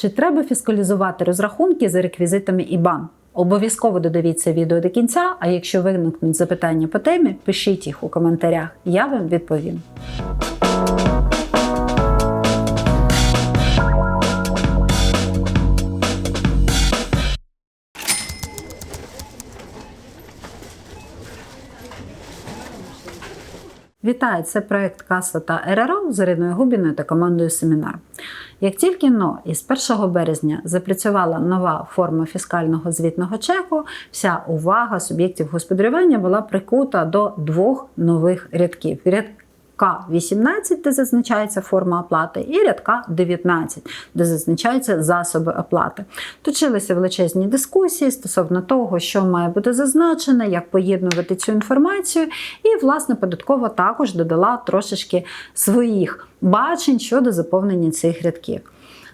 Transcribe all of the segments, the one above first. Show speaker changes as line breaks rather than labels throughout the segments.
Чи треба фіскалізувати розрахунки за реквізитами IBAN? Обов'язково додивіться відео до кінця, а якщо виникнуть запитання по темі, пишіть їх у коментарях, я вам відповім. Вітаю! Це проект Каса та РРО з Іриною Губіною та командою Семінар. Як тільки но із 1 березня запрацювала нова форма фіскального звітного чеку, вся увага суб'єктів господарювання була прикута до двох нових рядків. Рядка 18, де зазначається форма оплати, і рядка 19, де зазначаються засоби оплати. Точилися величезні дискусії стосовно того, що має бути зазначено, як поєднувати цю інформацію. І, власне, податкова також додала трошечки своїх бачень щодо заповнення цих рядків.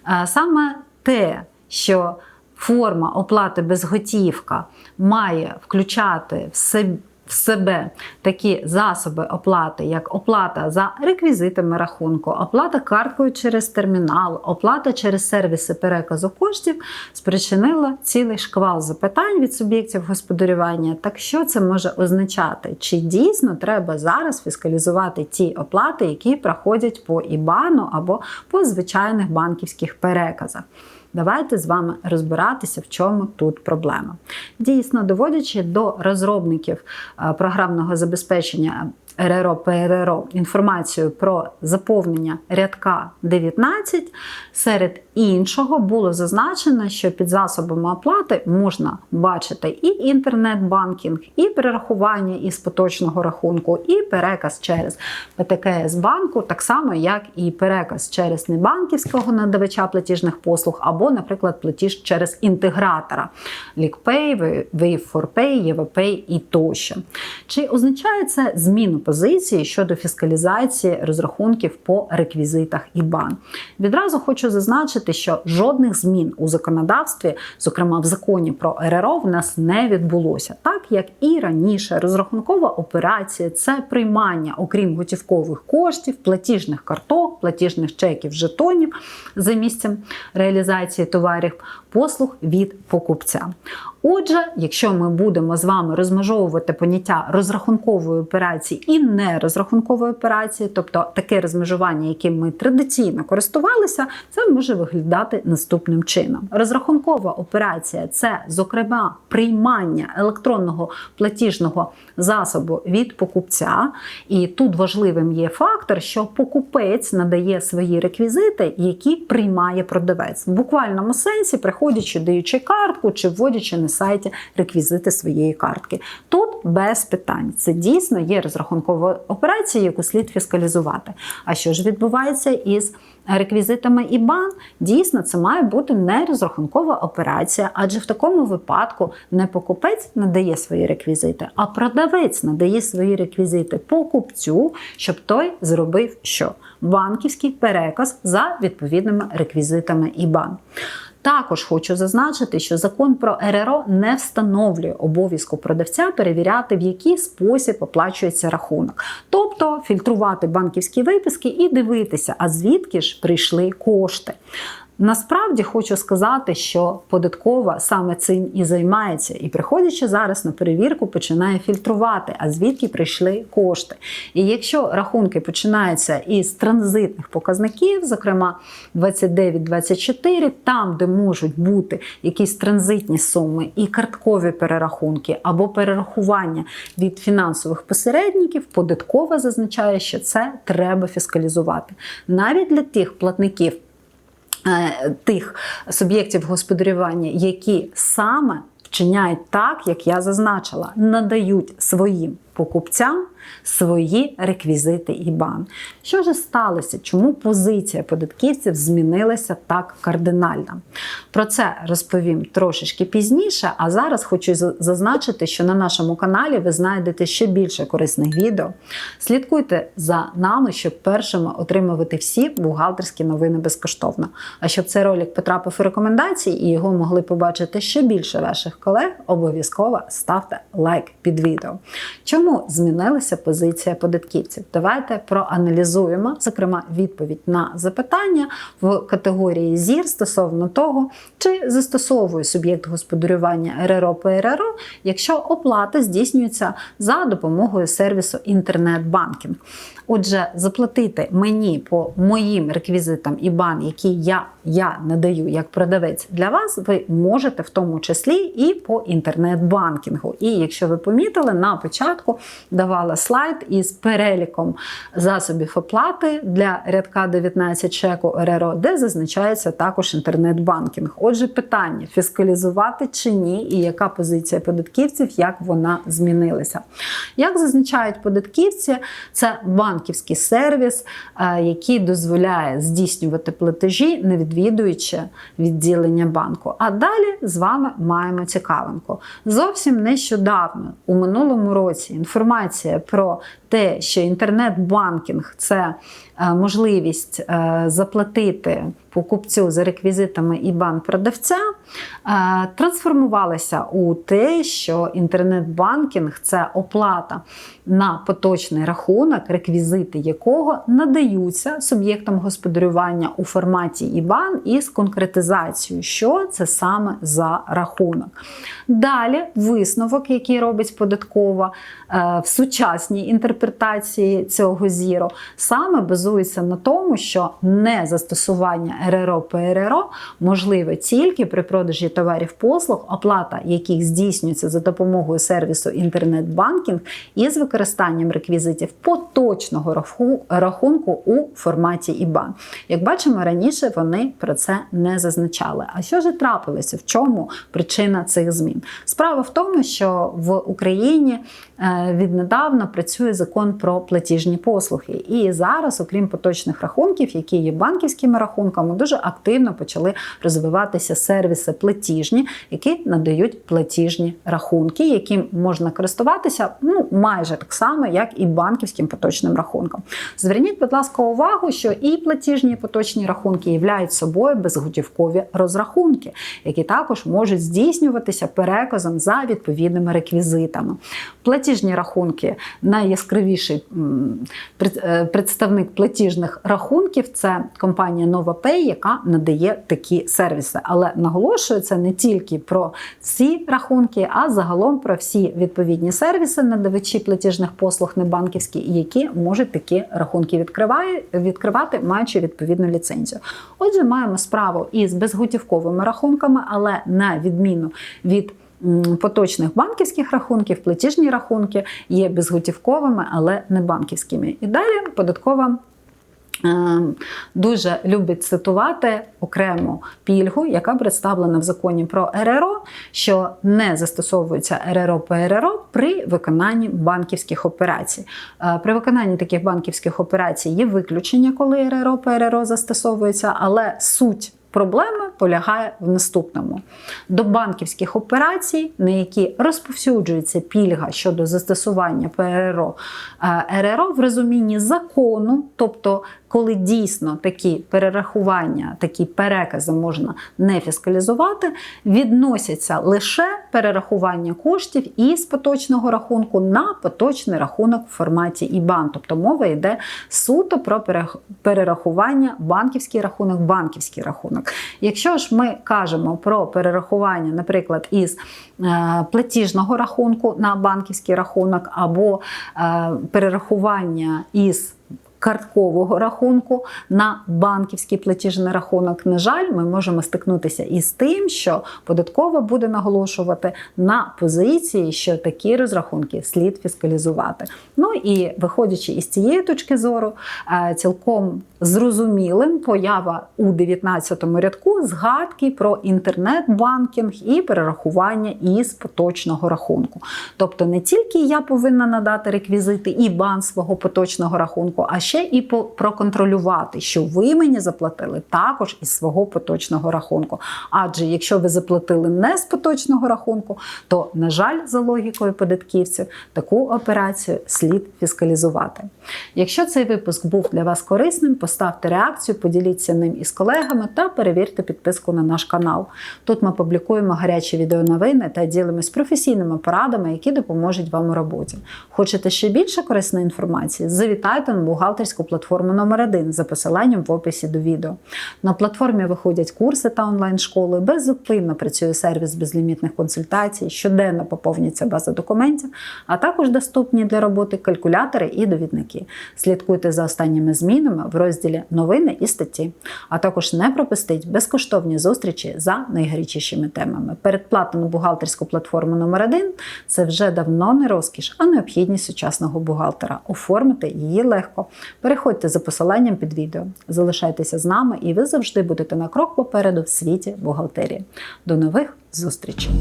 Е, Саме те, що форма оплати безготівка має включати в себе в себе такі засоби оплати, як оплата за реквізитами рахунку, оплата карткою через термінал, оплата через сервіси переказу коштів, спричинила цілий шквал запитань від суб'єктів господарювання. Так що це може означати? Чи дійсно треба зараз фіскалізувати ті оплати, які проходять по ІБАНу або по звичайних банківських переказах? Давайте з вами розбиратися, в чому тут проблема. Дійсно, доводячи до розробників е, програмного забезпечення РРО ПРРО інформацію про заповнення рядка 19, серед іншого було зазначено, що під засобами оплати можна бачити і інтернет-банкінг, і перерахування із поточного рахунку, і переказ через ПТКС банку, так само, як і переказ через небанківського надавача платіжних послуг, або, наприклад, платіж через інтегратора LickPay, Wave4Pay, EVPay і тощо. Чи означає це зміну позиції щодо фіскалізації розрахунків по реквізитах IBAN? Відразу хочу зазначити, що жодних змін у законодавстві, зокрема в законі про РРО, в нас не відбулося. Так як і раніше, розрахункова операція це приймання, окрім готівкових коштів, платіжних карток, платіжних чеків, жетонів за місцем реалізації товарів, послуг від покупця. Отже, якщо ми будемо з вами розмежовувати поняття розрахункової операції і нерозрахункової операції, тобто таке розмежування, яким ми традиційно користувалися, це може виглядати наступним чином. Розрахункова операція це, зокрема, приймання електронного платіжного засобу від покупця. І тут важливим є фактор, що покупець надає свої реквізити, які приймає продавець. В буквальному сенсі, приходячи, даючи картку чи вводячи на сайті реквізити своєї картки. Тут без питань. Це дійсно є розрахункова операція, яку слід фіскалізувати. А що ж відбувається із реквізитами IBAN? Дійсно, це має бути не розрахункова операція, адже в такому випадку не покупець надає свої реквізити, а продавець надає свої реквізити покупцю, щоб той зробив що? Банківський переказ за відповідними реквізитами IBAN. Також хочу зазначити, що закон про РРО не встановлює обов'язку продавця перевіряти, в який спосіб оплачується рахунок, тобто фільтрувати банківські виписки і дивитися, а звідки ж прийшли кошти. Насправді хочу сказати, що податкова саме цим і займається, і приходячи зараз на перевірку, починає фільтрувати, а звідки прийшли кошти. І якщо рахунки починаються із транзитних показників, зокрема 29-24, там, де можуть бути якісь транзитні суми і карткові перерахунки або перерахування від фінансових посередників, податкова зазначає, що це треба фіскалізувати навіть для тих платників. Е, тих суб'єктів господарювання, які саме вчиняють так, як я зазначила, надають своїм покупцям свої реквізити IBAN. Що ж сталося? Чому позиція податківців змінилася так кардинально? Про це розповім трошечки пізніше, а зараз хочу зазначити, що на нашому каналі ви знайдете ще більше корисних відео. Слідкуйте за нами, щоб першими отримувати всі бухгалтерські новини безкоштовно. А щоб цей ролик потрапив у рекомендації і його могли побачити ще більше ваших колег, обов'язково ставте лайк під відео. Чому Чому змінилася позиція податківців? Давайте проаналізуємо, зокрема, відповідь на запитання в категорії ЗІР стосовно того, чи застосовує суб'єкт господарювання РРО ПРРО, якщо оплата здійснюється за допомогою сервісу інтернет-банкінг. Отже, заплатити мені по моїм реквізитам IBAN, які я, я надаю як продавець для вас, ви можете в тому числі і по інтернет-банкінгу. І якщо ви помітили, на початку давала слайд із переліком засобів оплати для рядка 19 чеку РРО, де зазначається також інтернет-банкінг. Отже, питання: фіскалізувати чи ні, і яка позиція податківців, як вона змінилася. Як зазначають податківці, це банківський сервіс, е, який дозволяє здійснювати платежі, не відвідуючи відділення банку. А далі з вами маємо цікавинку. Зовсім нещодавно, у минулому році, інформація про те, що інтернет-банкінг це можливість е, заплатити покупцю за реквізитами IBAN продавця, е, трансформувалася у те, що інтернет-банкінг це оплата на поточний рахунок, реквізити якого надаються суб'єктам господарювання у форматі IBAN із конкретизацією, що це саме за рахунок. Далі висновок, який робить податкова в сучасній інтерпретації цього зіро, саме базується на тому, що не застосування РРО ПРРО можливе тільки при продажі товарів послуг, оплата яких здійснюється за допомогою сервісу інтернет-банкінг із використанням реквізитів поточного рахунку у форматі IBAN. Як бачимо, раніше вони про це не зазначали. А що ж трапилося? В чому причина цих змін? Справа в тому, що в Україні е, віднедавна працює закон про платіжні послуги. І зараз, окрім поточних рахунків, які є банківськими рахунками, дуже активно почали розвиватися сервіси платіжні, які надають платіжні рахунки, яким можна користуватися ну майже так само, як і банківським поточним рахунком. Зверніть, будь ласка, увагу, що і платіжні і поточні рахунки являють собою безготівкові розрахунки, які також можуть здійснюватися переказом за відповідними реквізитами. Платіжні рахунки найяскравіший е, представник платіжних рахунків це компанія NovaPay, яка надає такі сервіси. Але наголошую це не тільки про ці рахунки, а загалом про всі відповідні сервіси, надавачі платіжних послуг небанківські, які можуть такі рахунки відкривати, маючи відповідну ліцензію. Отже, маємо справу із безготівковими рахунками, але на відміну від поточних банківських рахунків, платіжні рахунки є безготівковими, але не банківськими. І далі податкова. Е, дуже любить цитувати окрему пільгу, яка представлена в законі про РРО, що не застосовується РРО ПРРО при виконанні банківських операцій. Е, при виконанні таких банківських операцій є виключення, коли РРО ПРРО застосовується, але суть Проблема полягає в наступному: до банківських операцій, на які розповсюджується пільга щодо застосування ПРРО е, РРО в розумінні закону, тобто коли дійсно такі перерахування, такі перекази можна не фіскалізувати, відносяться лише перерахування коштів із поточного рахунку на поточний рахунок в форматі IBAN. Тобто мова йде суто про перерахування банківський рахунок, банківський рахунок. Якщо ж ми кажемо про перерахування, наприклад, із е, платіжного рахунку на банківський рахунок або е, перерахування із карткового рахунку на банківський платіжний рахунок. На жаль, ми можемо стикнутися із тим, що податкова буде наголошувати на позиції, що такі розрахунки слід фіскалізувати. Ну і виходячи із цієї точки зору, е, цілком зрозумілим поява у 19 рядку згадки про інтернет-банкінг і перерахування із поточного рахунку. Тобто не тільки я повинна надати реквізити і бан свого поточного рахунку, а ще і проконтролювати, що ви мені заплатили також із свого поточного рахунку. Адже якщо ви заплатили не з поточного рахунку, то, на жаль, за логікою податківців, таку операцію слід фіскалізувати. Якщо цей випуск був для вас корисним, реакцію, поділіться ним із колегами та перевірте підписку на наш канал. Тут ми публікуємо гарячі відеоновини та ділимось професійними порадами, які допоможуть вам у роботі. Хочете ще більше корисної інформації? Завітайте на бухгалтерську платформу номер 1 за посиланням в описі до відео. На платформі виходять курси та онлайн-школи, беззупинно працює сервіс безлімітних консультацій, щоденно поповнюється база документів, а також доступні для роботи калькулятори і довідники. Слідкуйте за останніми змінами в розділі Новини і статті. А також не пропустіть безкоштовні зустрічі за найгарячішими темами. Передплата на бухгалтерську платформу номер 1 це вже давно не розкіш, а необхідність сучасного бухгалтера. Оформити її легко. Переходьте за посиланням під відео. Залишайтеся з нами, і ви завжди будете на крок попереду в світі бухгалтерії. До нових зустрічей!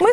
Ми